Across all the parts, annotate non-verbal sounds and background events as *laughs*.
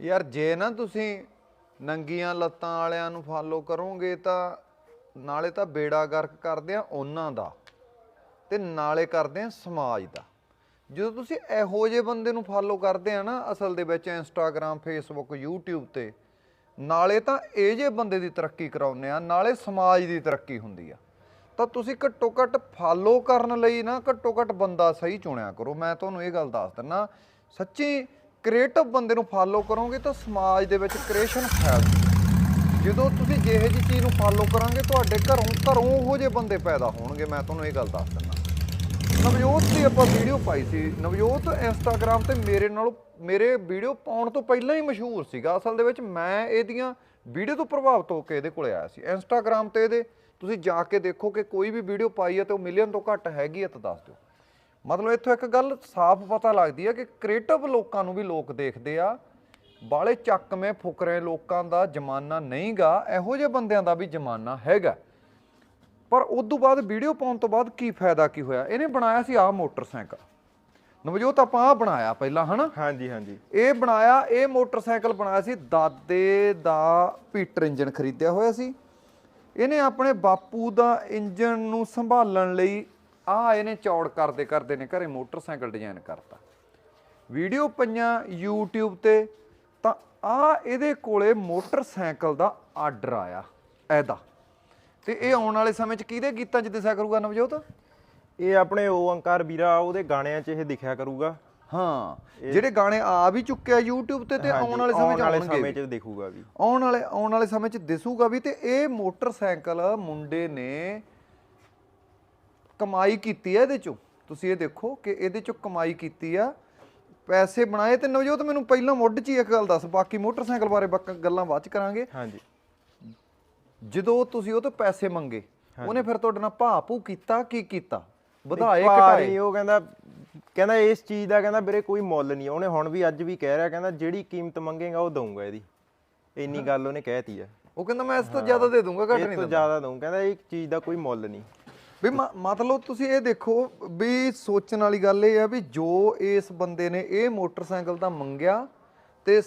ਯਾਰ ਜੇ ਨਾ ਤੁਸੀਂ ਨੰਗੀਆਂ ਲੱਤਾਂ ਵਾਲਿਆਂ ਨੂੰ ਫਾਲੋ ਕਰੋਗੇ ਤਾਂ ਨਾਲੇ ਤਾਂ ਬੇੜਾ ਗਰਕ ਕਰਦੇ ਆ ਉਹਨਾਂ ਦਾ ਤੇ ਨਾਲੇ ਕਰਦੇ ਆ ਸਮਾਜ ਦਾ। ਜਦੋਂ ਤੁਸੀਂ ਇਹੋ ਜਿਹੇ ਬੰਦੇ ਨੂੰ ਫਾਲੋ ਕਰਦੇ ਆ ਨਾ ਅਸਲ ਦੇ ਵਿੱਚ ਇੰਸਟਾਗ੍ਰam ਫੇਸਬੁੱਕ YouTube ਤੇ, ਨਾਲੇ ਤਾਂ ਇਹ ਜੇ ਬੰਦੇ ਦੀ ਤਰੱਕੀ ਕਰਾਉਂਦੇ ਆ, ਨਾਲੇ ਸਮਾਜ ਦੀ ਤਰੱਕੀ ਹੁੰਦੀ ਆ। ਤਾਂ ਤੁਸੀਂ ਘੱਟੋ ਘੱਟ ਫਾਲੋ ਕਰਨ ਲਈ ਨਾ ਘੱਟੋ ਘੱਟ ਬੰਦਾ ਸਹੀ ਚੁਣਿਆ ਕਰੋ। ਮੈਂ ਤੁਹਾਨੂੰ ਇਹ ਗੱਲ ਦੱਸ ਦਿੰਨਾ, ਸੱਚੀ ਕ੍ਰੀਏਟਿਵ ਬੰਦੇ ਨੂੰ ਫਾਲੋ ਕਰੋਗੇ ਤਾਂ ਸਮਾਜ ਦੇ ਵਿੱਚ ਕ੍ਰੀਏਸ਼ਨ ਫੈਲਦੀ ਹੈ। ਜਦੋਂ ਤੁਸੀਂ ਜਿਹੇ ਜੀ ਚੀਜ਼ ਨੂੰ ਫਾਲੋ ਕਰਾਂਗੇ, ਤੁਹਾਡੇ ਘਰੋਂ ਘਰੋਂ ਉਹੋ ਜਿਹੇ ਬੰਦੇ ਪੈਦਾ ਹੋਣਗੇ, ਮੈਂ ਤੁਹਾਨੂੰ ਇਹ ਗੱਲ ਦੱਸ ਦਿੰਦਾ। ਨਵਜੋਤ ਦੀ ਆਪਾਂ ਵੀਡੀਓ ਪਾਈ ਸੀ। ਨਵਜੋਤ ਇੰਸਟਾਗ੍ਰam ਤੇ ਮੇਰੇ ਨਾਲ, ਮੇਰੇ ਵੀਡੀਓ ਪਾਉਣ ਤੋਂ ਪਹਿਲਾਂ ਹੀ ਮਸ਼ਹੂਰ ਸੀਗਾ। ਅਸਲ ਦੇ ਵਿੱਚ ਮੈਂ ਇਹਦੀਆਂ ਵੀਡੀਓ ਤੋਂ ਪ੍ਰਭਾਵਿਤ ਹੋ ਕੇ ਇਹਦੇ ਕੋਲੇ ਆਇਆ ਸੀ। ਇੰਸਟਾਗ੍ਰam ਤੇ ਇਹਦੇ, ਤੁਸੀਂ ਜਾ ਕੇ ਦੇਖੋ ਕਿ ਕੋਈ ਵੀ ਵੀਡੀਓ ਪਾਈ ਹੈ ਤੇ ਉਹ ਮਿਲੀਅਨ ਤੋਂ ਘੱਟ ਹੈਗੀ ਹੈ ਤਾਂ ਦੱਸ ਦਿਓ। ਮਤਲਬ ਇੱਥੋਂ ਇੱਕ ਗੱਲ ਸਾਫ਼ ਪਤਾ ਲੱਗਦੀ ਹੈ ਕਿ ਕ੍ਰੀਏਟਿਵ ਲੋਕਾਂ ਨੂੰ ਵੀ ਲੋਕ ਦੇਖਦੇ ਆ। ਬਾਲੇ ਚੱਕਵੇਂ ਫੁਕਰੇ ਲੋਕਾਂ ਦਾ ਜ਼ਮਾਨਾ ਨਹੀਂਗਾ ਇਹੋ ਜਿਹੇ ਬੰਦਿਆਂ ਦਾ ਵੀ ਜ਼ਮਾਨਾ ਹੈਗਾ। ਪਰ ਉਸ ਤੋਂ ਬਾਅਦ ਵੀਡੀਓ ਪਾਉਣ ਤੋਂ ਬਾਅਦ ਕੀ ਫਾਇਦਾ ਕੀ ਹੋਇਆ? ਇਹਨੇ ਬਣਾਇਆ ਸੀ ਆਹ ਮੋਟਰਸਾਈਕਲ। ਨਵਜੋਤ ਆਪਾਂ ਆਹ ਬਣਾਇਆ ਪਹਿਲਾਂ ਹਨਾ? ਹਾਂਜੀ ਹਾਂਜੀ। ਇਹ ਬਣਾਇਆ ਇਹ ਮੋਟਰਸਾਈਕਲ ਬਣਾਇਆ ਸੀ। ਦਾਦੇ ਦਾ ਪੀਟਰ ਇੰਜਨ ਖਰੀਦਿਆ ਹੋਇਆ ਸੀ। ਇਹਨੇ ਆਪਣੇ ਬਾਪੂ ਦਾ ਇੰਜਨ ਨੂੰ ਸੰਭਾਲਣ ਲਈ ਆ ਇਹਨੇ ਚੌੜ ਕਰਦੇ ਕਰਦੇ ਨੇ ਘਰੇ ਮੋਟਰਸਾਈਕਲ ਡਿਜ਼ਾਈਨ ਕਰਤਾ। ਵੀਡੀਓ ਪਈਆਂ YouTube ਤੇ ਤਾਂ ਆ ਇਹਦੇ ਕੋਲੇ ਮੋਟਰਸਾਈਕਲ ਦਾ ਆਰਡਰ ਆਇਆ ਇਹਦਾ। ਤੇ ਇਹ ਆਉਣ ਵਾਲੇ ਸਮੇਂ 'ਚ ਕਿਹਦੇ ਗੀਤਾਂ 'ਚ ਦਿਸਿਆ ਕਰੂਗਾ ਨਵਜੋਤ? ਇਹ ਆਪਣੇ ਓੰਕਾਰ ਵੀਰਾ ਉਹਦੇ ਗਾਣਿਆਂ 'ਚ ਇਹ ਦਿਖਿਆ ਕਰੂਗਾ। ਹਾਂ ਜਿਹੜੇ ਗਾਣੇ ਆ ਵੀ ਚੁੱਕਿਆ YouTube ਤੇ ਤੇ ਆਉਣ ਵਾਲੇ ਸਮੇਂ 'ਚ ਵਾਲੇ ਆਉਣਗੇ ਸਮੇਂ। 'ਚ ਦਿਖੂਗਾ ਵੀ। ਆਉਣ ਵਾਲੇ ਆਉਣ ਵਾਲੇ ਸਮੇਂ 'ਚ ਦਿਸੂਗਾ ਵੀ ਤੇ ਇਹ ਮੋਟਰਸਾਈਕਲ ਮੁੰਡੇ ਨੇ ਕਮਾਈ ਕੀਤੀ ਹੈ ਇਹਦੇ ਚੋਂ। ਤੁਸੀਂ ਇਹ ਦੇਖੋ ਕਿ ਇਹਦੇ ਚੋਂ ਕਮਾਈ ਕੀਤੀ ਆ। ਪੈਸੇ ਬਣਾਏ ਤੇ ਨਵਜੋਤ ਮੈਨੂੰ ਪਹਿਲਾਂ ਮੁੱਢ 'ਚ ਹੀ ਇੱਕ ਗੱਲ ਦੱਸ ਬਾਕੀ ਮੋਟਰਸਾਈਕਲ ਬਾਰੇ ਬਾਕੀ ਗੱਲਾਂ ਬਾਅਦ 'ਚ ਕਰਾਂਗੇ। ਹਾਂਜੀ। ਜਦੋਂ ਤੁਸੀਂ ਉਹ ਤੋਂ ਪੈਸੇ ਮੰਗੇ ਉਹਨੇ ਫਿਰ ਤੁਹਾਡੇ ਨਾਲ ਭਾਪੂ ਕੀਤਾ ਕੀ ਕੀਤਾ? ਵਧਾਏ ਘਟਾਏ? ਉਹ ਕਹਿੰਦਾ ਕਹਿੰਦਾ ਇਸ ਚੀਜ਼ ਦਾ ਕਹਿੰਦਾ ਵੀਰੇ ਕੋਈ ਮੁੱਲ ਨਹੀਂ। ਉਹਨੇ ਹੁਣ ਵੀ ਅੱਜ ਵੀ ਕਹਿ ਰਿਹਾ ਕਹਿੰਦਾ ਜਿਹੜੀ ਕੀਮਤ ਮੰਗੇਗਾ ਉਹ ਦਊਂਗਾ ਇਹਦੀ। ਇੰਨੀ ਗੱਲ ਉਹਨੇ ਕਹਿਤੀ ਆ। ਉਹ ਕਹਿੰਦਾ ਮੈਂ ਇਸ ਤੋਂ ਜ਼ਿਆਦਾ ਦੇ ਦੂੰਗਾ ਘੱਟ ਇਸ ਨਹੀਂ ਤੋਂ ਜ਼ਿਆਦਾ ਦਊਂ। ਕਹਿੰਦਾ ਇਹ ਚੀਜ਼ ਦਾ ਕੋਈ ਮੁੱਲ ਨਹੀਂ। ਵੀ ਮਤਲਬ ਤੁਸੀਂ ਇਹ ਦੇਖੋ ਵੀ ਸੋਚਣ ਵਾਲੀ ਗੱਲ ਇਹ ਆ ਵੀ ਜੋ ਇਸ ਬੰਦੇ ਨੇ ਇਹ ਮੋਟਰਸਾਈਕਲ ਤਾਂ ਮੰਗਿਆ ਤੇ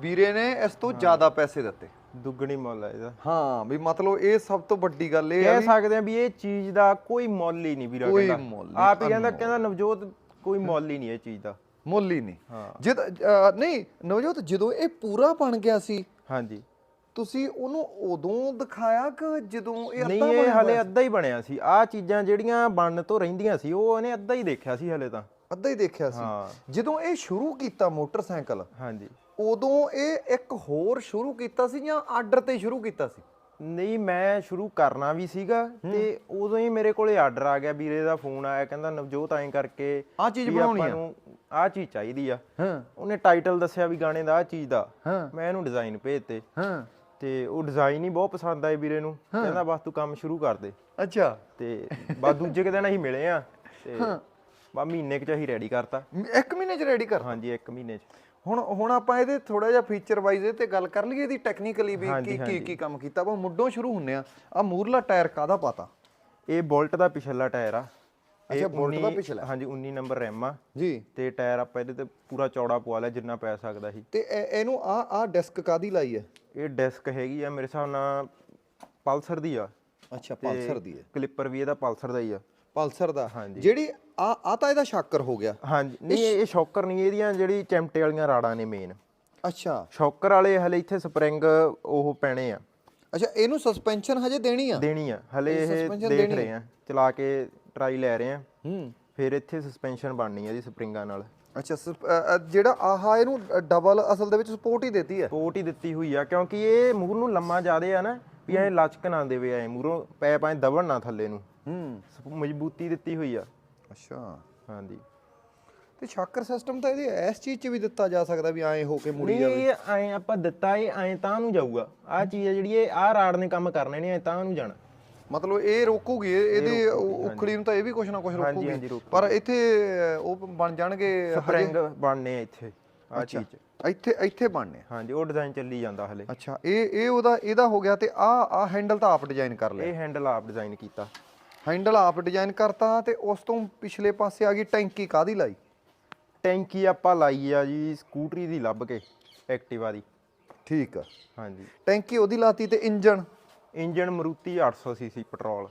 ਵੀਰੇ ਨੇ ਇਸ ਤੋਂ ਜ਼ਿਆਦਾ ਪੈਸੇ ਦਿੱਤੇ। ਦੁੱਗਣੀ ਮੁੱਲ ਆ ਇਹਦਾ। ਹਾਂ ਵੀ ਮਤਲਬ ਇਹ ਸਭ ਤੋਂ ਵੱਡੀ ਗੱਲ ਇਹ ਆ ਕਹਿ ਸਕਦੇ ਆ ਵੀ ਇਹ ਚੀਜ਼ ਦਾ ਕੋਈ ਮੁੱਲ ਹੀ ਨਹੀਂ ਵੀਰਾ ਕੋਈ ਕਹਿੰਦਾ। ਮੁੱਲ ਆਪ ਹੀ ਕਹਿੰਦਾ ਕਹਿੰਦਾ ਨਵਜੋਤ ਕੋਈ ਮੁੱਲ ਹੀ ਨਹੀਂ ਇਹ ਚੀਜ਼ ਦਾ। ਮੁੱਲ ਹੀ ਨਹੀਂ। ਹਾਂ। ਜਦ ਨਹੀਂ ਨਵਜੋਤ ਜਦੋਂ ਇਹ ਪੂਰਾ ਬਣ ਗਿਆ ਸੀ ਹਾਂਜੀ। ਤੁਸੀਂ ਉਹਨੂੰ ਉਦੋਂ ਦਿਖਾਇਆ ਕਿ ਜਦੋਂ ਇਹ ਨਹੀਂ ਅੱਧਾ ਇਹ ਬਣਿਆ ਹਲੇ ਹੋਇਆ ਅੱਧਾ ਹੀ ਬਣਿਆ ਸੀ। ਆ ਚੀਜ਼ਾਂ ਜਿਹੜੀਆਂ ਬਣਨ ਤੋਂ ਰਹਿੰਦੀਆਂ ਸੀ ਉਹ ਇਹਨੇ ਅੱਧਾ ਹੀ ਦੇਖਿਆ ਸੀ ਹਲੇ ਤਾਂ। ਅੱਧਾ ਹੀ ਦੇਖਿਆ ਸੀ। ਹਾਂ। ਜਦੋਂ ਇਹ ਸ਼ੁਰੂ ਕੀਤਾ ਮੋਟਰਸਾਈਕਲ ਹਾਂਜੀ। ਉਦੋਂ ਇਹ ਇੱਕ ਹੋਰ ਸ਼ੁਰੂ ਕੀਤਾ ਸੀ ਜਾਂ ਆਰਡਰ ਤੇ ਸ਼ੁਰੂ ਕੀਤਾ ਸੀ? ਨਹੀਂ ਮੈਂ ਸ਼ੁਰੂ ਕਰਨਾ ਵੀ ਸੀਗਾ ਤੇ ਉਦੋਂ ਹੀ ਮੇਰੇ ਕੋਲੇ ਆਰਡਰ ਆ ਗਿਆ ਵੀਰੇ ਦਾ ਫੋਨ ਆਇਆ ਕਹਿੰਦਾ ਨਵਜੋਤ ਐਂ ਕਰਕੇ ਆਹ ਚੀਜ਼ ਵੀ ਬਣਾਉਣੀ ਆ। ਨੂੰ ਆਹ ਚੀਜ਼ ਚਾਹੀਦੀ ਆ। ਹਾਂ। ਉਹਨੇ ਟਾਈਟਲ ਦੱਸਿਆ ਵੀ ਗਾਣੇ ਦਾ ਆਹ ਚੀਜ਼ ਦਾ। ਹਾਂ। ਮੈਂ ਇਹਨੂੰ ਡਿਜ਼ਾਈਨ ਭੇਜਤੇ। ਹਾਂ। ਤੇ ਉਹ ਡਿਜ਼ਾਈਨ ਹੀ ਬਹੁਤ ਪਸੰਦ ਆਏ ਵੀਰੇ ਨੂੰ। ਕਹਿੰਦਾ ਬਸ ਤੂੰ ਕੰਮ ਸ਼ੁਰੂ ਕਰ ਦੇ। ਅੱਛਾ। ਤੇ ਬਸ ਦੂਜੇ ਕੁ ਦਿਨ ਅਸੀਂ ਮਿਲੇ ਆ ਤੇ ਬਸ ਮਹੀਨੇ ਕੁ ਚ ਅਸੀਂ ਰੈਡੀ ਕਰਤਾ। ਇੱਕ ਮਹੀਨੇ ਚ ਰੈਡੀ ਕਰ ਹਾਂਜੀ ਇੱਕ ਮਹੀਨੇ ਚ। ਹੁਣ ਹੁਣ ਆਪਾਂ ਇਹਦੇ ਥੋੜਾ ਜਿਹਾ ਫੀਚਰ ਵਾਈਜ਼ ਇਹ ਤੇ ਗੱਲ ਕਰ ਲਈਏ ਇਹਦੀ ਟੈਕਨੀਕਲੀ ਵੀ ਕੀ ਕੀ। ਕੀ ਕੰਮ ਕੀਤਾ। ਆਪਾਂ ਮੁੱਢੋਂ ਸ਼ੁਰੂ ਹੁੰਨੇ ਆ। ਆ ਮੂਰਲਾ ਟਾਇਰ ਕਾਦਾ ਪਾਤਾ? ਇਹ ਬੋਲਟ ਦਾ ਪਿਛਲਾ ਟਾਇਰ ਆ। ਅੱਛਾ, Bolt ਦਾ 19 ਪਿਛਲਾ। ਹਾਂਜੀ 19 ਨੰਬਰ ਰੈਮ ਆ। ਜੀ। ਤੇ ਟਾਇਰ ਆਪਾਂ ਇਹਦੇ ਤੇ ਪੂਰਾ ਚੌੜਾ ਪਵਾ ਲਿਆ ਜਿੰਨਾ ਪੈ ਸਕਦਾ ਸੀ। ਤੇ ਇਹ- ਇਹਨੂੰ ਆ ਆ ਡਿਸਕ ਕਾਦੀ ਲਾਈ ਹੈ? ਇਹ ਡਿਸਕ ਹੈਗੀ ਆ ਮੇਰੇ ਹਿਸਾਬ ਨਾਲ ਪਲਸਰ ਦੀ ਆ। ਅੱਛਾ ਪਲਸਰ ਦੀ ਹੈ। ਕਲਿੱਪਰ ਵੀ ਇਹਦਾ ਪਲਸਰ ਦਾ ਹੀ ਆ। ਪਲਸਰ ਦਾ। ਹਾਂਜੀ। ਜਿਹੜੀ ਆ ਆ ਤਾਂ ਇਹਦਾ ਸ਼ਾਕਰ ਹੋ ਗਿਆ। ਹਾਂਜੀ। ਨਹੀਂ ਇਹ ਸ਼ੌਕਰ ਨਹੀਂ ਇਹਦੀਆਂ ਜਿਹੜੀ ਚਿਮਟੇ ਵਾਲੀਆਂ ਰਾੜਾਂ ਨੇ ਮੇਨ ਅੱਛਾ। ਸ਼ੌਕਰ ਵਾਲੇ ਹਲੇ ਇੱਥੇ ਸਪਰਿੰਗ ਉਹ ਪੈਣੇ ਆ। ਅੱਛਾ ਇਹਨੂੰ ਸਸਪੈਂਸ਼ਨ ਹਜੇ ਦੇਣੀ ਆ? ਦੇਣੀ ਆ। ਹਲੇ ਇਹ ਦੇਖ ਰਹੇ ਆ। ਚਲਾ ਕੇ ਟਰਾਈ ਲੈ ਰਹੇ ਆ ਹੂੰ। ਫਿਰ ਇੱਥੇ ਸਸਪੈਂਸ਼ਨ ਬਣਨੀ ਆ ਇਹਦੀ ਸਪਰਿੰਗਾਂ ਨਾਲ। ਅੱਛਾ ਸਪ- ਅ, ਅ, ਜਿਹੜਾ ਆਹਾ ਇਹਨੂੰ ਡਬਲ ਅਸਲ ਦੇ ਵਿੱਚ ਸਪੋਰਟ ਹੀ ਦਿੱਤੀ ਹੈ। ਸਪੋਰਟ ਹੀ ਦਿੱਤੀ ਹੋਈ ਆ ਕਿਉਂਕਿ ਇਹ ਮੂਰ ਨੂੰ ਲੰਮਾ ਜ਼ਿਆਦੇ ਆ ਨਾ ਵੀ ਐ ਲਚਕ ਨਾ ਦੇਵੇ ਐ ਮੂਰੋਂ ਪੈ ਪਾਏ ਦਬਣ ਨਾ ਥੱਲੇ ਨੂੰ। ਹੂੰ। ਸਪ- ਮਜ਼ਬੂਤੀ ਦਿੱਤੀ ਹੋਈ ਆ। ਅੱਛਾ। ਹਾਂਜੀ। ਤੇ ਸ਼ਾਕਰ ਸਿਸਟਮ ਤਾਂ ਇਹਦੇ ਇਸ ਚੀਜ਼ 'ਚ ਵੀ ਦਿੱਤਾ ਜਾ ਸਕਦਾ ਵੀ ਐਂ ਹੋ ਕੇ ਮੁੜੀ ਨਹੀਂ ਜਾਵੇ। ਇਹ ਐ ਆਪਾਂ ਦਿੱਤਾ ਇਹ ਐ ਤਾਂ ਨੂੰ ਜਾਊਗਾ। ਆ ਚੀਜ਼ ਆ ਜਿਹੜੀ ਇਹ ਆ ਰਾੜ ਨੇ ਕੰਮ ਕਰਨੇ ਨੇ ਐ ਤਾਂ ਨੂੰ ਜਾਣਾ। ਮਤਲਬ ਇਹ ਰੋਕੂਗੀ ਇਹ- ਇਹਦੇ ਉਖੜੀ ਨੂੰ ਤਾਂ ਇਹ ਵੀ ਕੁਛ ਨਾ ਕੁਛ ਹਾਂਜੀ, ਰੋਕੂਗੀ। ਹਾਂਜੀ, ਰੋਕੂਗੀ। ਪਰ ਇੱਥੇ ਉਹ ਬਣ ਜਾਣਗੇ ਸਪਰਿੰਗ ਬਣਨੇ ਆ ਇੱਥੇ ਆ ਚੀਜ਼। 'ਚ ਇੱਥੇ ਇੱਥੇ ਬਣਨੇ ਆ। ਹਾਂਜੀ ਉਹ ਡਿਜ਼ਾਈਨ ਚੱਲੀ ਜਾਂਦਾ ਹਲੇ। ਅੱਛਾ ਇਹ ਇਹ ਉਹਦਾ ਇਹਦਾ ਹੋ ਗਿਆ ਤੇ ਆ ਆ ਹੈਂਡਲ ਤਾਂ ਆਪ ਡਿਜ਼ਾਈਨ ਕਰ ਲਿਆ। ਇਹ ਹੈਂਡਲ ਆਪ ਡਿਜ਼ਾਈਨ ਕੀਤਾ। ਹੈਂਡਲ ਆਪ ਡਿਜ਼ਾਈਨ ਕਰਤਾ ਤੇ ਉਸ ਤੋਂ ਪਿਛਲੇ ਪਾਸੇ ਆ ਗਈ ਟੈਂਕੀ ਕਾਦੀ ਲਾਈ? ਟੈਂਕੀ ਆਪਾਂ ਲਾਈ ਆ ਜੀ ਸਕੂਟਰੀ ਦੀ ਲੱਭ ਕੇ ਐਕਟਿਵਾ ਦੀ। ਠੀਕ ਆ। ਹਾਂਜੀ। ਟੈਂਕੀ ਉਹਦੀ ਲਾਤੀ ਤੇ engine engine Maruti 800 CC petrol.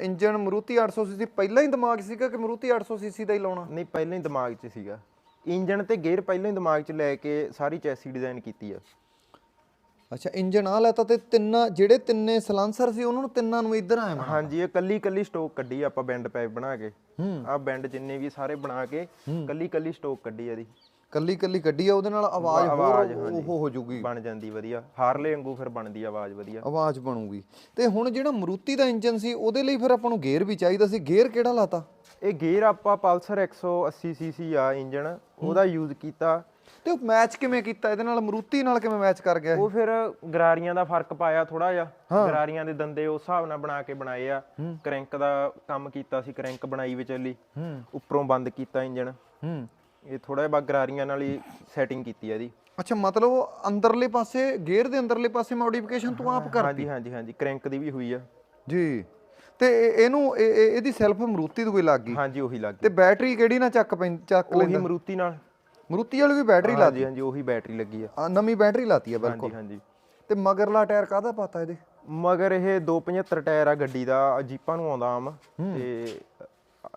Engine Maruti 800 CC ਪਹਿਲਾਂ ਹੀ ਦਿਮਾਗ ਸੀਗਾ ਕਿ ਮਰੂਤੀ 800 ਸੀਸੀ ਦਾ ਹੀ ਲਾਉਣਾ? ਨਹੀਂ ਪਹਿਲਾਂ ਹੀ ਦਿਮਾਗ 'ਚ ਸੀਗਾ। ਇੰਜਨ ਤੇ ਗੇਅਰ ਪਹਿਲਾਂ ਹੀ ਦਿਮਾਗ 'ਚ ਲੈ ਕੇ ਸਾਰੀ ਚੈਸੀ ਡਿਜ਼ਾਈਨ ਕੀਤੀ ਆ। ਅੱਛਾ ਇੰਜਨ ਆ ਲੈਤਾ ਤੇ ਤਿੰਨਾਂ ਜਿਹੜੇ ਤਿੰਨੇ ਸਲਾਂਸਰ ਸੀ ਉਹਨਾਂ ਨੂੰ ਤਿੰਨਾਂ ਨੂੰ ਇੱਧਰ ਆਇਆ ਹਾਂਜੀ ਇਹ ਕੱਲੀ ਕੱਲੀ ਸਟੋਕ ਕੱਢੀ ਆਪਾਂ ਬੈਂਡ ਪਾਈਪ ਬਣਾ ਕੇ। ਆ ਬੈਂਡ ਜਿੰਨੇ ਵੀ ਸਾਰੇ ਬਣਾ ਕੇ ਕੱਲੀ ਕੱਲੀ ਸਟੋਕ ਕੱਢੀ ਆ ਦੀ ਕੱਲੀ ਕੱਲੀ ਗੱਡੀ ਆ ਉਹਦੇ ਨਾਲ ਆਵਾਜ਼ ਆਵਾਜ਼, ਹੋਰ ਉਹ ਹੋ ਜੂਗੀ ਬਣ ਜਾਂਦੀ ਵਧੀਆ। ਹਾਰਲੇ ਵਾਂਗੂ ਫਿਰ ਬਣਦੀ ਆਵਾਜ਼ ਵਧੀਆ। ਆਵਾਜ਼ ਬਣੂਗੀ। ਤੇ ਹੁਣ ਜਿਹੜਾ ਮਰੂਤੀ ਦਾ ਇੰਜਨ ਸੀ ਉਹਦੇ ਲਈ ਫਿਰ ਆਪਾਂ ਨੂੰ ਗੇਅਰ ਵੀ ਚਾਹੀਦਾ ਸੀ। ਗੇਅਰ ਕਿਹੜਾ ਲਾਤਾ? ਇਹ ਗੇਅਰ ਆਪਾਂ ਪਲਸਰ 180 ਸੀਸੀ ਆ ਇੰਜਨ ਉਹਦਾ ਯੂਜ਼ ਕੀਤਾ। ਤੇ ਉਹ ਮੈਚ ਕਿਵੇਂ ਕੀਤਾ? ਇਹਦੇ ਨਾਲ ਮਰੂਤੀ ਨਾਲ ਕਿਵੇਂ ਮੈਚ ਕਰ ਗਿਆ ਇਹ? ਉਹ ਫਿਰ ਗਰਾਰੀਆਂ ਦਾ ਫ਼ਰਕ ਪਾਇਆ ਥੋੜਾ ਜਿਹਾ। ਗਰਾਰੀਆਂ ਦੇ ਦੰਦੇ ਉਸ ਹਿਸਾਬ ਨਾਲ ਬਣਾ ਕੇ ਬਣਾਏ ਆ। ਕ੍ਰੈਂਕ ਦਾ ਕੰਮ ਕੀਤਾ ਸੀ ਕ੍ਰੈਂਕ ਬਣਾਈ ਵਿਚਲੀ। ਉੱਪਰੋਂ ਬੰਦ ਕੀਤਾ ਇੰਜਨ ਹੂੰ। ਇਹ ਥੋੜਾ ਜਿਹਾ ਗਰਾਰੀਆਂ ਨਾਲ ਹੀ ਸੈਟਿੰਗ ਕੀਤੀ ਆ ਇਹਦੀ। ਅੱਛਾ ਮਤਲਬ ਉਹ ਅੰਦਰਲੇ ਪਾਸੇ ਗੇਅਰ ਦੇ ਅੰਦਰਲੇ ਪਾਸੇ ਮੋਡੀਫਿਕੇਸ਼ਨ ਤੂੰ ਆਪ ਕਰ ਹਾਂਜੀ ਹਾਂਜੀ ਹਾਂਜੀ ਕ੍ਰੈਂਕ ਦੀ ਵੀ ਹੋਈ ਆ। ਜੀ। ਤੇ ਇਹ- ਇਹਨੂੰ ਇਹ- ਇਹ- ਇਹਦੀ ਸੈਲਫ ਮਰੂਤੀ ਦੀ ਕੋਈ ਲੱਗ ਗਈ? ਹਾਂਜੀ ਉਹੀ ਲੱਗ ਤੇ ਬੈਟਰੀ ਕਿਹੜੀ ਨਾਲ ਚੱਕ ਪੈਂ ਚੱਕ ਉਹੀ ਲੈਂਦਾ? ਮਰੂਤੀ ਨਾਲ। ਮਰੂਤੀ ਵਾਲੀ ਵੀ ਬੈਟਰੀ ਲਾ ਹਾਂਜੀ ਹਾਂਜੀ ਉਹੀ ਬੈਟਰੀ ਲੱਗੀ ਆ। ਆ, ਨਵੀਂ ਬੈਟਰੀ ਲਾਤੀ ਆ ਬਿਲਕੁਲ। ਹਾਂਜੀ। ਹਾਂਜੀ ਤੇ ਮਗਰਲਾ ਟਾਇਰ ਕਾਹਦਾ ਪਾਤਾ ਇਹਦੇ? ਮਗਰ ਇਹ 275 ਟਾਇਰ ਆ ਗੱਡੀ ਦਾ ਜੀਪਾਂ ਨੂੰ ਆਉਂਦਾ ਆਮ। ਤੇ